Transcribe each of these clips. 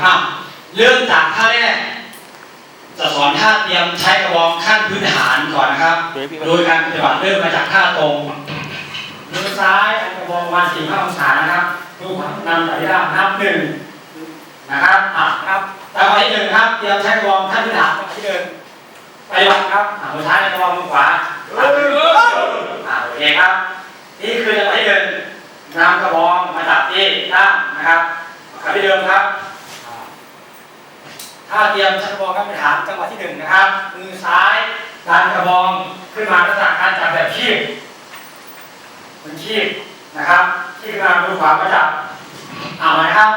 นะครับอะเริ่มจากท่าแรก จะสอนท่าเตรียมใช้กระบองขั้นพื้นฐานก่อนนะครับ โดยการปฏิบัติเริ่มมาจากท่าตรงมือซ้ายอันกระบองประมาณสี่ห้าองศานะครับมือขวานำสายด้ามนับหนึ่งนะครับอะครับจังหวะที่หนึ่งครับ เตรียมใช้กระบองขั้นพื้นฐานจังหวะที่หนึ่งไปวัดครับอะมือซ้ายในกระบองมือขวาอะโอเคครับนี่คือจังหวะที่หนึ่งนำกระบองมาจับที่ด้ามนะครับกลับที่เดิมครับ ถ้าเตรียมชักกระบองครับไปถามจังหวะที่หนึ่งนะครับ มือซ้ายดันกระบองขึ้นมาลักษณะการจับแบบคีบเหมือนคีบนะครับคีบขึ้นมามือขวาก็จับเอาไหมครับ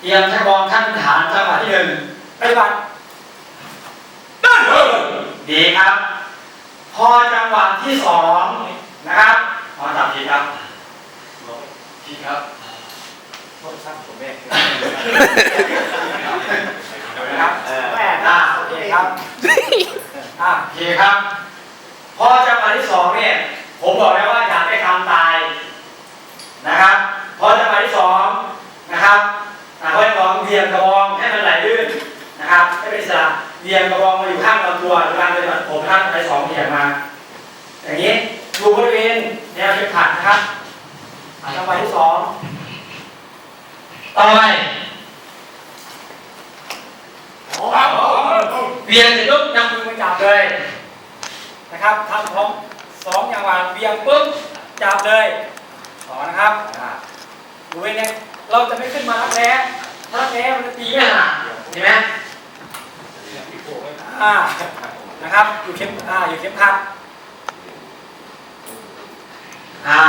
เตรียมชักกระบองขั้นพื้นฐานจังหวะที่หนึ่งปฏิบัติดีครับ พอจังหวะที่สองนะครับพอจับผิดครับผิดครับโทษครับผมแม่ นะครับแม่อ่าโอเคครับอะโอเคครับ พอจังหวะที่สองเนี่ย ผมบอกแล้วว่าอยากให้ทำตายนะครับ พอจังหวะที่สองนะครับอะพอจังหวะเวียงกระบองให้มันไหลลื่นนะครับให้เป็นอิสระเวียงกระบองมาอยู่ข้างลำตัวหรือการปฏิบัติผมท่านไปสองเวียงมา อย่างนี้ดูบริเวณแนวเข็มขัดนะครับอะจังหวะที่สองต่อไป เวียงเสร็จปุ๊บนำมือมาจับเลยนะครับทำพร้อมสองอย่างหวานเวียงปุ๊บจับเลยต่อนะครับดูไว้เนี่ยเราจะไม่ขึ้นมารักแร้ถ้ารักแร้มันจะตีไม่ห่างเห็นไหมอ่านะครับอยู่เข้มอ่าอยู่เข้มขัดอ่า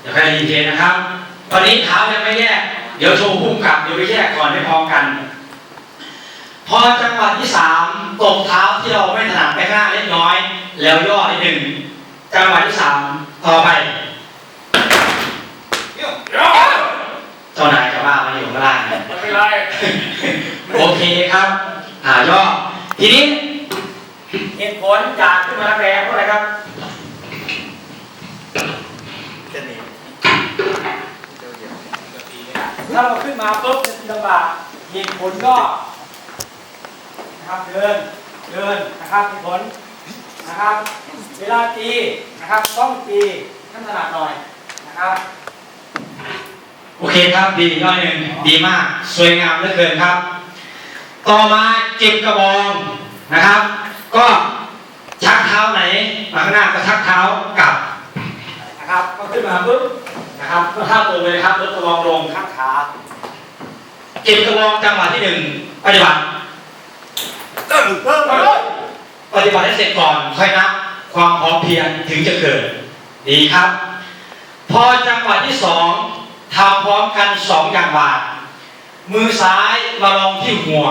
เดี๋ยวใครดีเจนะครับ ตอนนี้เท้ายังไม่แยก เดี๋ยวโชว์พุ่มกลับเดี๋ยวไปแยกก่อนให้พร้อมกัน พอจังหวะที่สามตบเท้าที่เราไม่ถนัดไปข้างหน้าเล็กน้อย แล้วย่อนิดหนึ่งจังหวะที่สามต่อไปเจ้านายจะว่ามาอยู่ข้างล่างไม่เป็นไรโอเคครับอ่าย่อทีนี้เหตุผลจากขึ้นมาแรงเพราะอะไรครับจะหนีถ้าเราขึ้นมาปุ๊บจะลำบากเหตุผลก็ นะครับ เดิน เดินนะครับเหตุผลนะครับ เวลาตีนะครับ ต้องตีขั้นถนัดหน่อยนะครับ โอเคครับดีย่อยหนึ่งดีมาก สวยงามเหลือเกินครับ ต่อมาเก็บกระบองนะครับ ก็ชักเท้าไหนมาข้างหน้าก็ชักเท้ากลับนะครับ ก็ขึ้นมาปุ๊บนะครับก็ท่าตรงเลยนะครับลดกระบองลงข้างขาเก็บกระบองจังหวะที่หนึ่งปฏิบัติ ปฏิบัติให้เสร็จก่อนค่อยนับความพร้อมเพรียงถึงจะเกิด ดีครับ พอจังหวะที่สองทำพร้อมกันสองอย่างบาท มือซ้ายมาลองที่หัว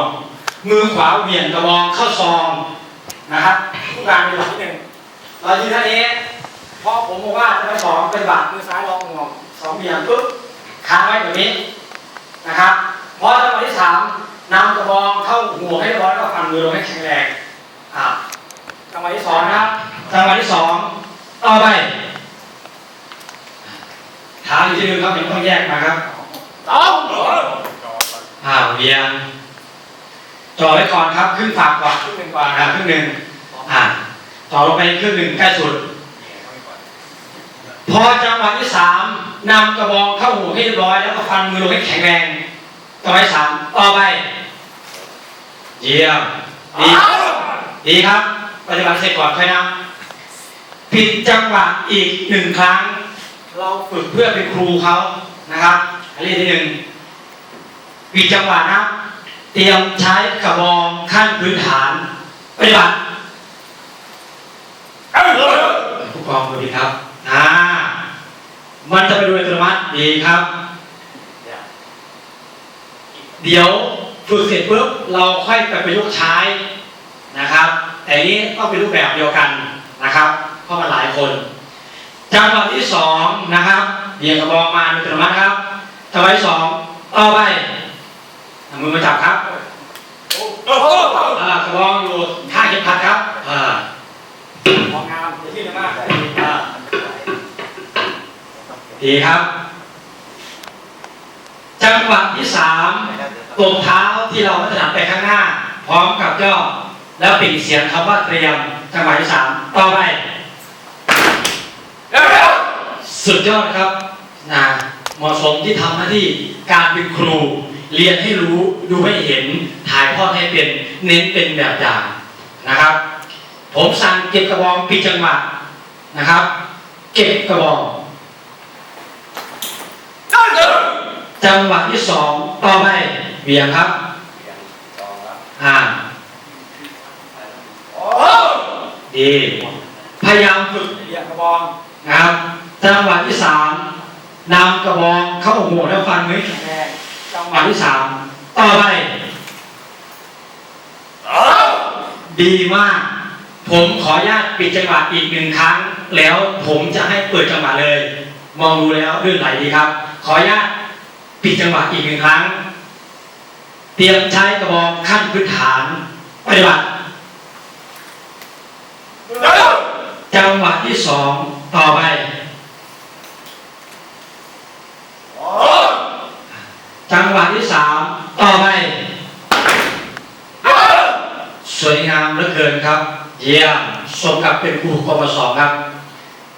มือขวาเหวี่ยงกระบองเข้าซองนะครับทุกการปฏิบัติที่หนึ่งเรายืนท่านี้เพราะผมบอกว่าจะไปสองเปฏิบัติมือซ้ายลองหัวสองเหวี่ยงปุ๊บค้างไว้แบบนี้นะครับพอจังหวะที่สาม นำกระบองเข้าหัวให้เรียบร้อยแล้วก็ฟันมือลงให้แข็งแรงอ่าจังหวะที่สองนะครับจังหวะที่สองต่อไปถามอยู่ที่เดิมครับยังต้องแยกมาครับอ่าเบียงจ่อไว้ก่อนครับครึ่งฝากก่อนครึ่งหนึ่งก่อนนะครึ่งหนึ่งอ่าต่อลงไปครึ่งหนึ่งใกล้สุด พอจังหวะที่สามนำกระบองเข้าหูให้เรียบร้อยแล้วก็ฟันมือลงให้แข็งแรง จังหวะที่สามต่อไป เยี่ยม ดี ดีครับ ปฏิบัติเสร็จก่อนค่อยนะ ผิดจังหวะอีกหนึ่งครั้ง เราฝึกเพื่อเป็นครูเขานะครับอันนี้ที่หนึ่งปิดจังหวะนะ เตรียมใช้กระบองขั้นพื้นฐาน ปฏิบัติผู้กองดูดีครับ อ่า มันจะไปดูอัตโนมัติดีครับ เดี๋ยวฝึกเสร็จปุ๊บเราค่อยไปประยุกต์ใช้นะครับ แต่อันนี้ต้องเป็นรูปแบบเดียวกันนะครับ เพราะมันหลายคน จังหวะที่สองนะครับเบี่ยงกระบอกมาโดยอัตโนมัติครับจังหวะที่สองต่อไปเอมือมาจับครับอ่ากระบอกอยู่ข้างเข็มขัดครับอ่ามองงามที่มากดีครับ จังหวะที่สาม ตบเท้าที่เราพัฒนาไปข้างหน้า พร้อมกับย่อแล้วปิดเสียงคำว่าเตรียมจังหวะที่สามต่อไป สุดยอดครับนะเหมาะสมที่ทำหน้าที่การเป็นครู เรียนให้รู้ดูให้เห็นถ่ายทอดให้เป็นเน้นเป็นแบบอย่างนะครับ ผมสั่งเก็บกระบองปิดจังหวะนะครับ เก็บกระบอง จังหวะที่สองต่อไปเบียงครับองครับอ่าดีพยายามฝึกเหยียบกระบองนะครับจังหวะที่สามนำกระบองเข้าหัวแล้วฟันมือแดงจังจังหวะวะที่สามต่อไปดีมาก ผมขออนุญาตปิดจังหวะอีกหนึ่งครั้ง แล้วผมจะให้เปิดจังหวะเลย มองดูแล้วลื่นไหลดีครับ ขออนุญาต ปิดจังหวะอีกหนึ่งครั้ง เตรียมใช้กระบองขั้นพื้นฐานปฏิบัติจังหวะที่สองต่อไปจังหวะที่สามต่อไปสวยงามเหลือเกินครับ เยี่ยมสมกับเป็นครูกปสองครับ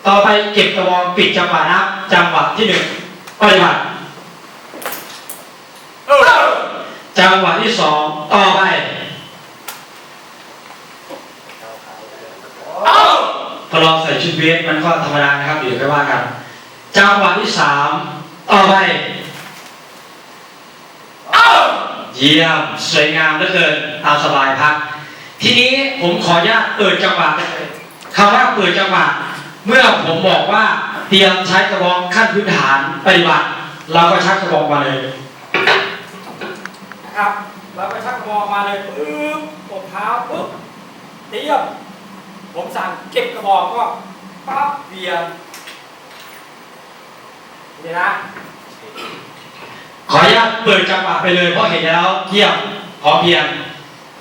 ต่อไปเก็บกระบองปิดจังหวะนับจังหวะที่หนึ่งปฏิบัติ จังหวะที่สองต่อไปพอเราใส่ชุดเวทมันก็ธรรมดานะครับเดี๋ยวไปว่ากันจังหวะที่สามต่อไปเยี่ยมสวยงามเหลือเกินตามสบายพัก ทีนี้ผมขออนุญาตเปิดจังหวะคำว่าเปิดจังหวะเมื่อผมบอกว่าเตรียมใช้กระบองขั้นพื้นฐานปฏิบัติ เราก็ชักกระบองมาเลย ครับ แล้วก็ชักกระบองมาเลยปึ๊บกดเท้าปึ๊บเตรียมผมสั่งเก็บกระบอกก็ปั๊บเบียงเดี๋ยนะขออนุญาตเปิดจังหวะไปเลยเพราะเห็นแล้วเยี่ยมพอเพียง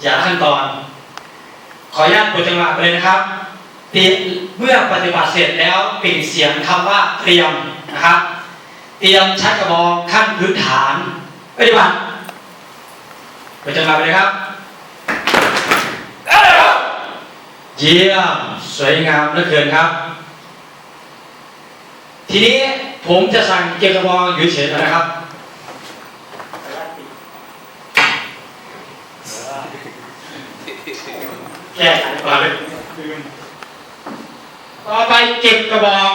อย่าขั้นตอน ขออนุญาตเปิดจังหวะไปเลยนะครับเมื่อปฏิบัติเสร็จแล้วปิดเสียงคำว่าเตรียมนะครับ เตรียมชักกระบองขั้นพื้นฐาน ปฏิบัติ เปิดจังหวะไปเลยครับเยี่ยมสวยงามเหลือเกินครับ ทีนี้ผมจะสั่งเก็บกระบองอยู่เฉยๆนะครับแก้ไขก่อนเลยต่อไปเก็บกระบอง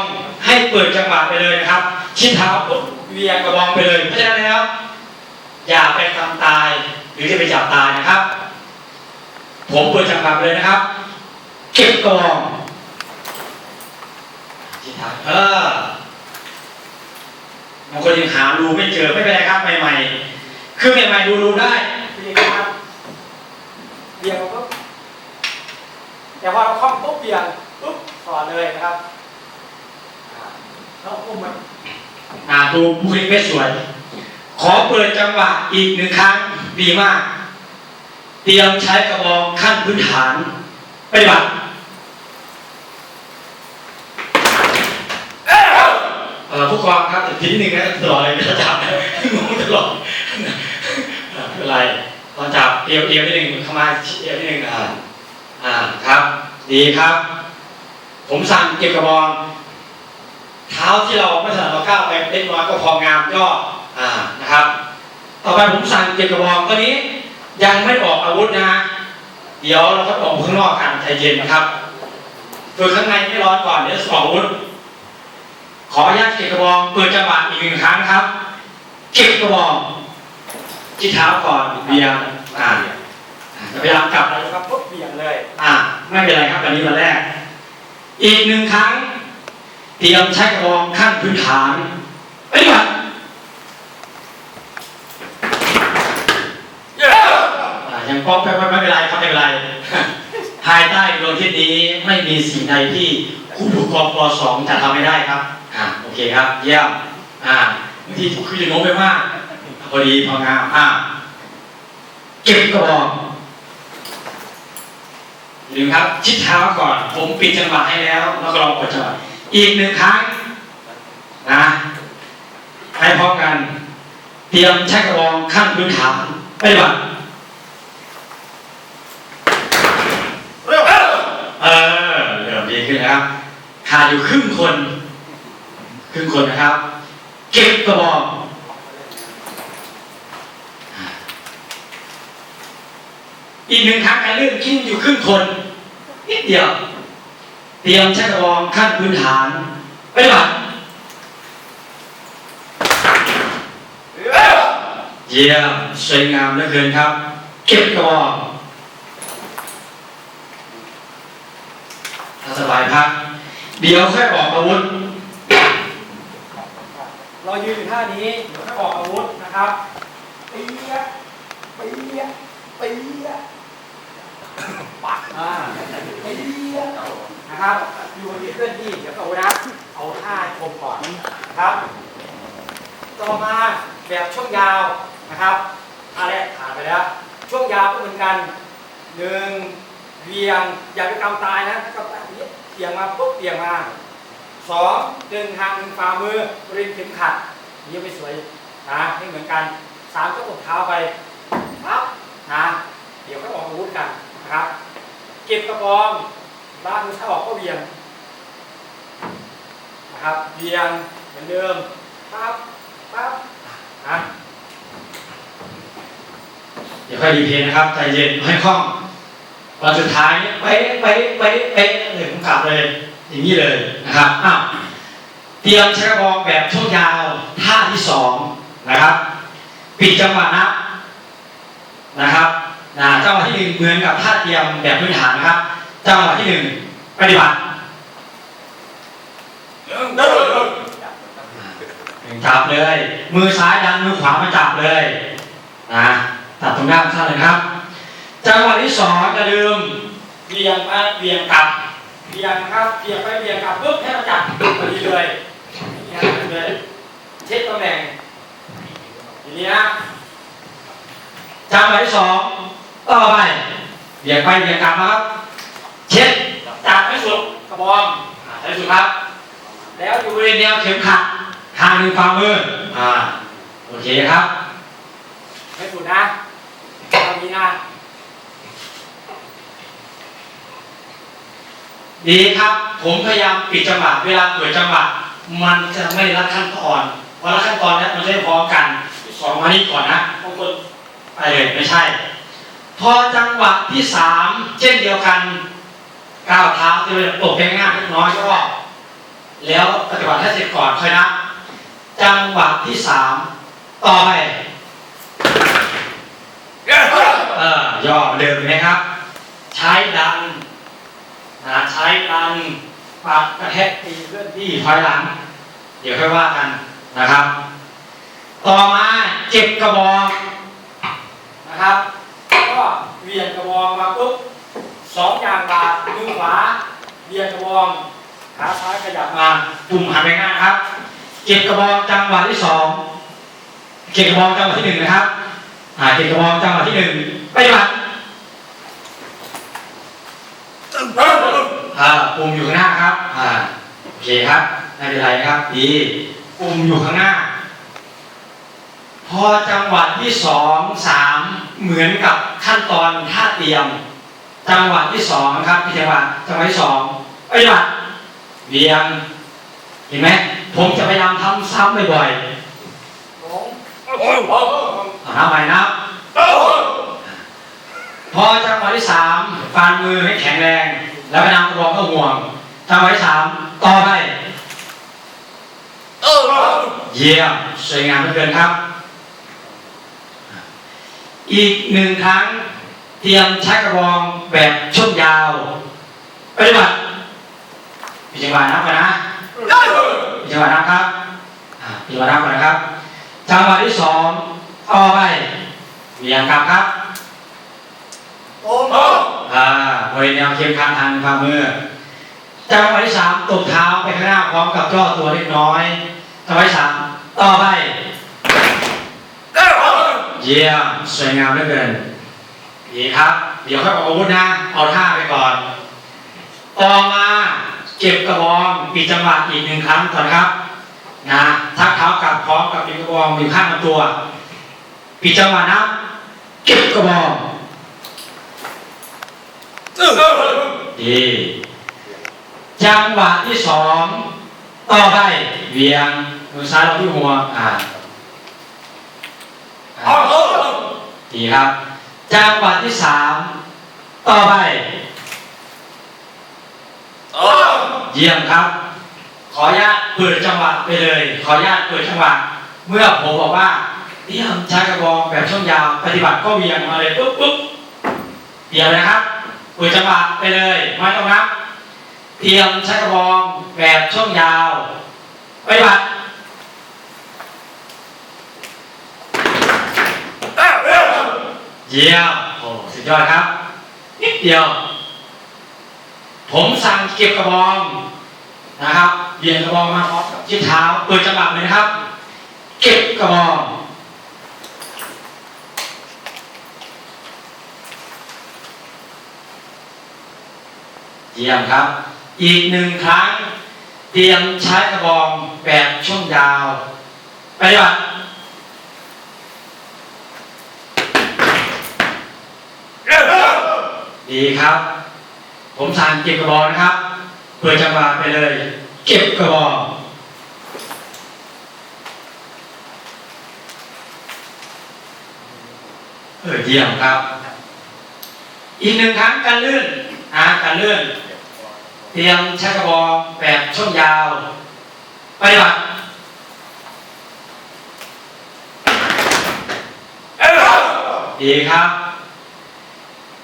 ให้เปิดจังหวะไปเลยนะครับ ชิ้นเท้าปุ๊บเวียงกระบองไปเลยเพราะฉะนั้นแล้วอย่าไปทำตาย หรือจะไปจับตายนะครับ ผมเปิดจังหวะไปเลยนะครับ เก็บกระบองชิ้นเท้าเออบางคนยังหารูไม่เจอไม่เป็นไรครับใหม่ๆคือใหม่ๆดูรูได้เบียงนะครับเบียงปุ๊บแต่พอเราคล่องปุ๊บเบียงปุ๊บต่อเลยนะครับอ่าแล้วอุ้มมันอ่าดูบุคลิกไม่สวย ขอเปิดจังหวะอีกหนึ่งครั้ง ดีมาก เตรียมใช้กระบองขั้นพื้นฐานปฏิบัติผู้กองครับทีนิดหนึ่งนะตลอดเลยจะจับงงตลอดเอ่อไม่เป็นไรตอนจับเอวเอวนิดหนึ่งเข้ามาชิดเอวนิดหนึ่งอ่าอ่าครับ ดีครับ ผมสั่งเก็บกระบอง เท้าที่เราไม่ถนัดเราก้าวไปเล็กน้อยก็พองามย่ออ่านะครับ ต่อไปผมสั่งเก็บกระบองตัวนี้ ยังไม่ออกอาวุธนะฮะเดี๋ยวเราก็ออกข้างนอกกันใจเย็นนะครับฝึกข้างในไม่ร้อนก่อนเดี๋ยวจะออกอาวุธขออนุญาตเก็บกระบองเปิดจังหวะอีกหนึ่งครั้งครับเก็บกระบองที่เท้าก่อนเบียงอ่าพยายามกลับนะครับปุ๊บเบียงเลย อ่า ไม่เป็นไรครับอันนี้มาแรก อีกหนึ่งครั้งเตรียมใช้กระบองขั้นพื้นฐานปฏิบัติ อ่ายังป้องไปไม่เป็นไรครับไม่เป็นไร ภายใต้ดวงอาทิศนี้ไม่มีสิ่งใดที่ผู้ปกครองป .2 จะทำไม่ได้ครับอ่าโอเคครับ เยี่ยมอ่าบางทีคือจะโน้มไปมากพอดีพองามอ่าเก็บกระบอกหรือครับ ชิดเท้าก่อน ผมปิดจังหวะให้แล้ว แล้วก็ลองกดจังหวะอีกหนึ่งครั้งนะให้พร้อมกัน เตรียมใช้กระบองขั้นพื้นฐานปฏิบัติ เร็ว เออเริ่มดีขึ้นนะครับ ขาดอยู่ครึ่งคน ครึ่งคนนะครับ เก็บกระบอกอีกหนึ่งครั้งการเลื่อนขึ้นอยู่ครึ่งคนนิดเดียว เตรียมใช้กระบองขั้นพื้นฐานปฏิบัติเยี่ยมสวยงามเหลือเกินครับ เก็บกระบอกถ้าสบายพัก เดี๋ยวค่อยออกอาวุธ เรายืนอยู่ท่านี้เดี๋ยวให้ออกอาวุธนะครับเปียะเปียะเปียะปักอ่าเปียะนะครับ อยู่บนที่เคลื่อนที่เดี๋ยวเอานะเอาท่าให้คมก่อนนะครับ ต่อมาแบบช่วงยาวนะครับท่าแรกผ่านไปแล้ว ช่วงยาวก็เหมือนกันหนึ่งเวียงอย่าไปกำตายนะถ้ากำตายอย่างนี้ เวียงมาปุ๊บเวียงมาสองดึงทางดึงฝ่ามือริเวณเข็มขัดนี่ไม่สวยนะไม่เหมือนกันสามก็ตบเท้าไปปั๊บนะเดี๋ยวก็ออกอาวุธกันนะครับ เก็บกระบองด้านมือถ้าออกก็เวียงนะครับเวียงเหมือนเดิมปั๊บปั๊บนะเดี๋ยวค่อยรีเพลย์นะครับใจเย็นให้คล่อง วันสุดท้ายเนี่ยเป๊ะเป๊ะเป๊ะเป๊ะเลยผมกลับเลย อย่างนี้เลยนะครับอ้าวเตรียมช้กระบอกแบบช่วงยาวท่าที่สองนะครับ ปิดจังหวะนับนะครับนะจังหวะที่หนึ่งเหมือนกับท่าเตรียมแบบพื้นฐานนะครับ จังหวะที่หนึ่งปฏิบัติจับเลย มือซ้ายดันมือขวามาจับเลยนะจับตรงด้านข้างเลยครับ จังหวะที่สองอย่าลืมเบี่ยงมาเบี่ยงกลับเบี่ยงครับเบี่ยงไปเบี่ยงกลับปุ๊บให้มันจับพอดีเลยนี่นะเลยเช็คตำแหน่งอย่างนี้นะจังหวะที่สองต่อไปเบี่ยงไปเบี่ยงกลับนะครับ เช็ดจับให้สุดกระบองให้สุดครับ แล้วอยู่บริเวณแนวเข็มขัดทางหนึ่งฝ่ามืออ่าโอเคครับให้สุดนะตอนนี้นะ ดีครับ ผมพยายามปิดจังหวะเวลาเปิดจังหวะมันจะไม่ได้รัดขั้นตอนเพราะรัดขั้นตอนเนี้ยมันจะได้พร้อมกันสองมานี้ก่อนนะบางคนไปเลยไม่ใช่ พอจังหวะที่สามเช่นเดียวกันก้าวเท้าที่เราตกไปง่ายๆเล็กน้อยก็แล้วปฏิบัติให้เสร็จก่อนค่อยนะจังหวะที่สามต่อไปเร็วเออย่อเดิมไหมครับ ใช้ดันนะใช้ดัน ปัดกระแทกตีเคลื่อนที่ถอยหลัง เดี๋ยวค่อยว่ากันนะครับ ต่อมาเจ็บกระบอกนะครับ ก็เวียงกระบองมาปุ๊บสองอย่างบาดมือขวาเวียงกระบองขาซ้ายขยับมาปุ่มหันไปง่าครับ เจ็บกระบอกจังหวะที่สองเจ็บกระบอกจังหวะที่หนึ่งนะครับอ่าเจ็บกระบอกจังหวะที่หนึ่งไปฏิบัติ เร็วเร็ว อ่าปุ่มอยู่ข้างหน้าครับอ่าโอ เคครับไม่เป็นไรครับดีปุ่มอยู่ข้างหน้า พอจังหวะที่สองสามเหมือนกับขั้นตอนท่าเตรียม จังหวะที่สองครับพี่จังหวะจังหวะที่สองปฏิบัติเวียงเห็นไหมผมจะพยายามทำซ้ำบ่อยๆเอาหน้าใหม่นะครับโอ้โหพอจังหวะที่สามฟันมือให้แข็งแรง แล้วไปนำระบอกเข้าห่วง จังหวะที่สามต่อไปโอ้โหเยี่ยมสวยงามเหลือเกินครับ อีกหนึ่งครั้ง เตรียมใช้กระบองแบบช่วงยาวปฏิบัติมีจังหวะนับก่อนนะเร็วมีจังหวะนับครับอ่ามีจังหวะนับก่อนนะครับจังหวะที่สองต่อไปเวียงกลับครับโอ้มโอ้อ่าบริเวณแนวเคียงข้างทางฝ่ามือ จังหวะที่สามตบเท้าไปข้างหน้าพร้อมกับย่อตัวเล็กน้อยจังหวะที่สามต่อไปเยี่ยมสวยงามเหลือเกินดีครับ เดี๋ยวค่อยออกอาวุธนะเอาท่าไปก่อน ต่อมาเก็บกระบองปีจังหวะอีกหนึ่งครั้งก่อนครับนะทักเท้ากลับพร้อมกับปีกระบองอยู่ข้างลำตัวปีจังหวะนับกระบอกดี จังหวะที่สองต่อไปเวียงมือซ้ายเราที่หัวอ่าอ่าดีครับ จังหวะที่สามต่อไปเยี่ยมครับ ขออนุญาตเปิดจังหวะไปเลย ขออนุญาตเปิดจังหวะเมื่อผมบอกว่าเตรียมใช้กระบอกแบบช่วงยาวปฏิบัติก็เวียงมาเลยปุ๊บปุ๊บเดี๋ยวนะครับเปิดจังหวะไปเลยไม่ต้องนับ เตียมใช้กระบองแบบช่วงยาวไปบัติเยี่ยมโอ้สุดยอดครับ นิดเดียว ผมสั่งเก็บกระบองนะครับเบียนกระบองมาพร้อมกับชิ้นเท้าเปิดจังหวะเลยนะครับ เก็บกระบองเยี่ยมครับ อีกหนึ่งครั้ง เตรียมใช้กระบองแบบช่วงยาวปฏิบัติดีครับ ผมสั่งเก็บกระบองนะครับเปิดจังหวะไปเลย เก็บกระบองเออเยี่ยมครับ อีกหนึ่งครั้งการลื่นอ่าการลื่น เตรียมใช้กระบอกแบบช่วงยาวปฏิบัติดีครับ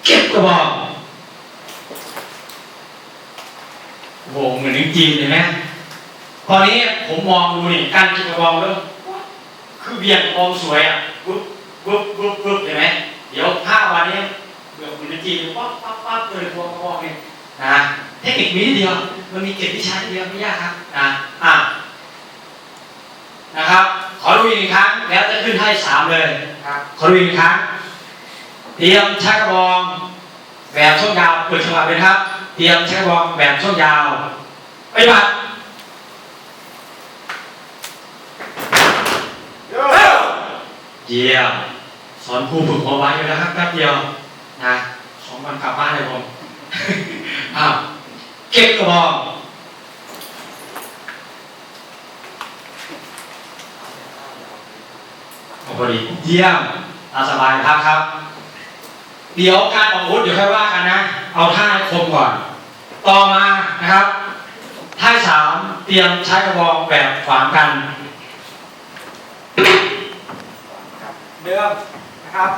เก็บกระบอกโอ้โหเหมือนจริงๆเลยไหมตอนนี้ผมมองดูนี่การเก็บกระบอกแล้วคือเบียดกระบอกสวยอะปุ๊บปุ๊บปุ๊บปุ๊บเห็นไหมเดี๋ยวห้าวันนี้เบื่อเหมือนจริงปั๊บปั๊บปั๊บเลยกระบอกกระบอกเนี่ย นะเทคนิคมีนิดเดียว มันมีเจ็ดวิชานิดเดียวไม่ยากครับนะอะนะครับ ขอดูอีกหนึ่งครั้งแล้วจะขึ้นให้สามเลยครับขอดูอีกหนึ่งครั้ง เตรียมชักกระบองแบบช่วงยาวเปิดจังหวะเลยนะครับ เตรียมชักกระบองแบบช่วงยาวปฏิบัติเยี่ยมสอนครูฝึกหัวไว้อยู่นะครับแป๊บเดียวนะสองวันกลับบ้านเลยผม อ้าวเก็บกระบอกโอ้พอดีเยี่ยมตาสบายครับครับ เดี๋ยวการออกอาวุธเดี๋ยวค่อยว่ากันนะ เอาท่าคมก่อน ต่อมานะครับ ท่าสามเตรียมใช้กระบอกแบบขวางกัน เดิมนะครับ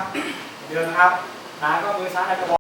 เดิมนะครับนาก็มือซ้ายในกระบอก